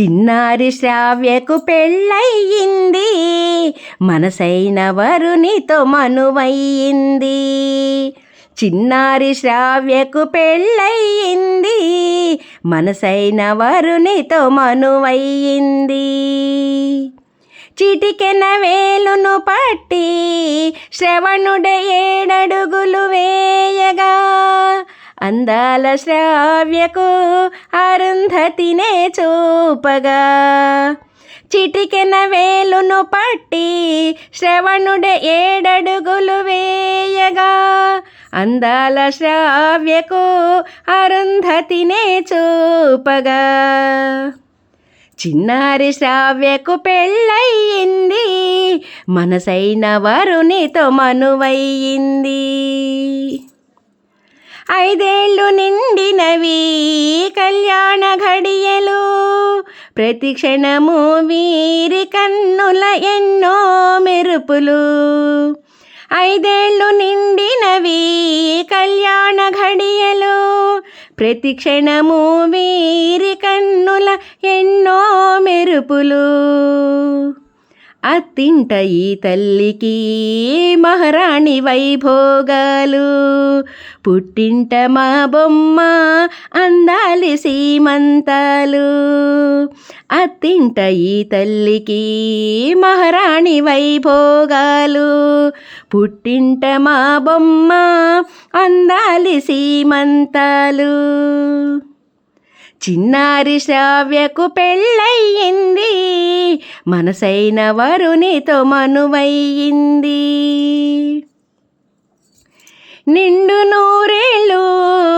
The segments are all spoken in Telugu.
చిన్నారి శ్రావ్యకు పెళ్ళయింది. మనసైన వరునితో మనువయ్యింది. చిన్నారి శ్రావ్యకు పెళ్ళయింది. మనసైన వరునితో మనువయ్యింది. చిటికెన వేలును పట్టి శ్రవణుడ ఏడడుగులు వేయగా. అందాల శ్రావ్యకు అరుంధతినే చూపగా. చిటికెన వేలును పట్టి శ్రవణుడ ఏడడుగులు వేయగా. అందాల శ్రావ్యకు అరుంధతినే చూపగా. చిన్నారి శ్రావ్యకు పెళ్ళయింది మనసైన వరునితో మనువయ్యింది. ఐదేళ్ళు నిండినవి కళ్యాణ ఘడియలు. ప్రతి క్షణము వీరి కన్నుల ఎన్నో మెరుపులు. ఐదేళ్ళు నిండినవి కళ్యాణ ఘడియలు. ప్రతి క్షణము వీరి కన్నుల ఎన్నో మెరుపులు. అత్తింట ఈ తల్లికి మహారాణి వైభోగాలు. పుట్టింట మా బొమ్మ అందాలి సీమంతాలు. అత్తింట ఈ తల్లికి మహారాణి వైభోగాలు. పుట్టింట మా బొమ్మ అందాలి సీమంతాలు. చిన్నారి శ్రావ్యకు పెళ్ళయింది. మనసైన వరునితో మనువయ్యింది. నిండు నూరేళ్ళు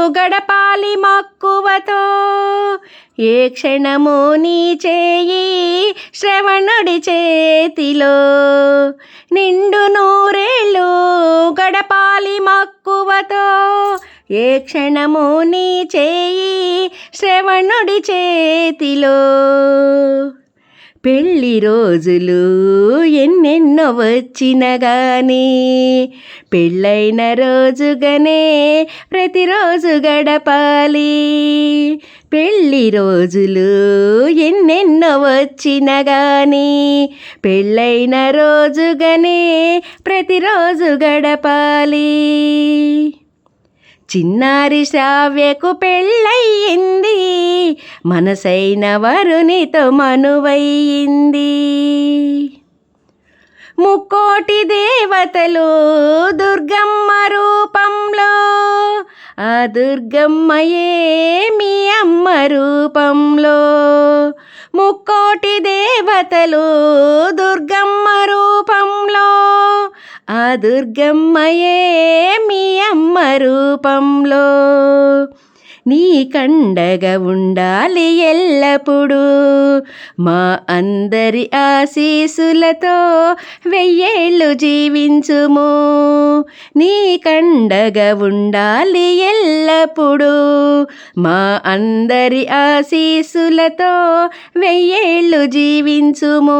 గడపాలి మక్కువతో ఏ క్షణము నీ చేయి శ్రవణుడి చేతిలో. నిండు నూరేళ్ళు గడపాలి మక్కువతో ఏ క్షణము నీ చేయి శ్రవణుడి చేతిలో. పెళ్ళి రోజులు ఎన్నెన్నో వచ్చిన గాని పెళ్ళైన రోజుగానే ప్రతిరోజు గడపాలి. పెళ్ళి రోజులు ఎన్నెన్నో వచ్చిన గాని పెళ్ళైన రోజుగానే ప్రతిరోజు గడపాలి. చిన్నారి శ్రావ్యకు పెళ్ళయింది. మనసైన వరునితో మనువయ్యింది. ముక్కోటి దేవతలు దుర్గమ్మ రూపంలో ఆ దుర్గమ్మయే మీ అమ్మ రూపంలో? ముక్కోటి దేవతలు దుర్గమ్మ రూపంలో ఆ దుర్గమ్మయే మీ అమ్మ రూపంలో. నీ కండగ ఉండాలి ఎల్లప్పుడూ. మా అందరి ఆశీసులతో వెయ్యేళ్ళు జీవించుము. నీ కండగ ఉండాలి ఎల్లప్పుడూ. మా అందరి ఆశీసులతో వెయ్యేళ్ళు జీవించుము.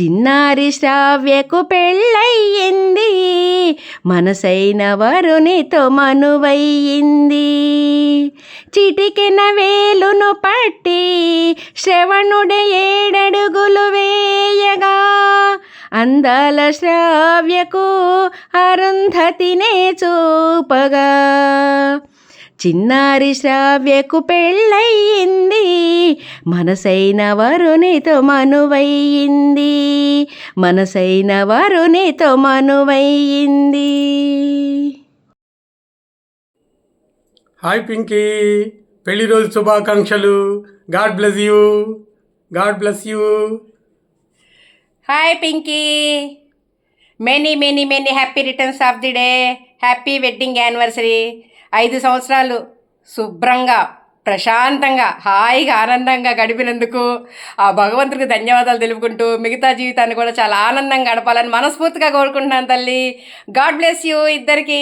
చిన్నారి శ్రావ్యకు పెళ్ళయ్యింది. మనసైన వరునితో మనువయ్యింది. చిటికెన వేలును పట్టి శ్రవణుడి ఏడడుగులు వేయగా అందాల శ్రావ్యకు అరుంధతినే చూపగా. చిన్నారి శ్రావ్యకు పెళ్ళయింది. మనసైన వరునితో మనువయ్యింది. మనసైన వరునితో మనువయ్యింది. హాయ్ పింకీ. పెళ్ళి రోజు శుభాకాంక్షలు. God bless you. God bless you. Hi Pinky. Many many many happy returns of the day. Happy wedding anniversary. ఐదు సంవత్సరాలు శుభ్రంగా ప్రశాంతంగా హాయిగా ఆనందంగా గడిపినందుకు ఆ భగవంతుడికి ధన్యవాదాలు తెలుపుకుంటూ మిగతా జీవితాన్ని కూడా చాలా ఆనందంగా గడపాలని మనస్ఫూర్తిగా కోరుకుంటున్నాను తల్లి. గాడ్ బ్లెస్ యూ ఇద్దరికీ.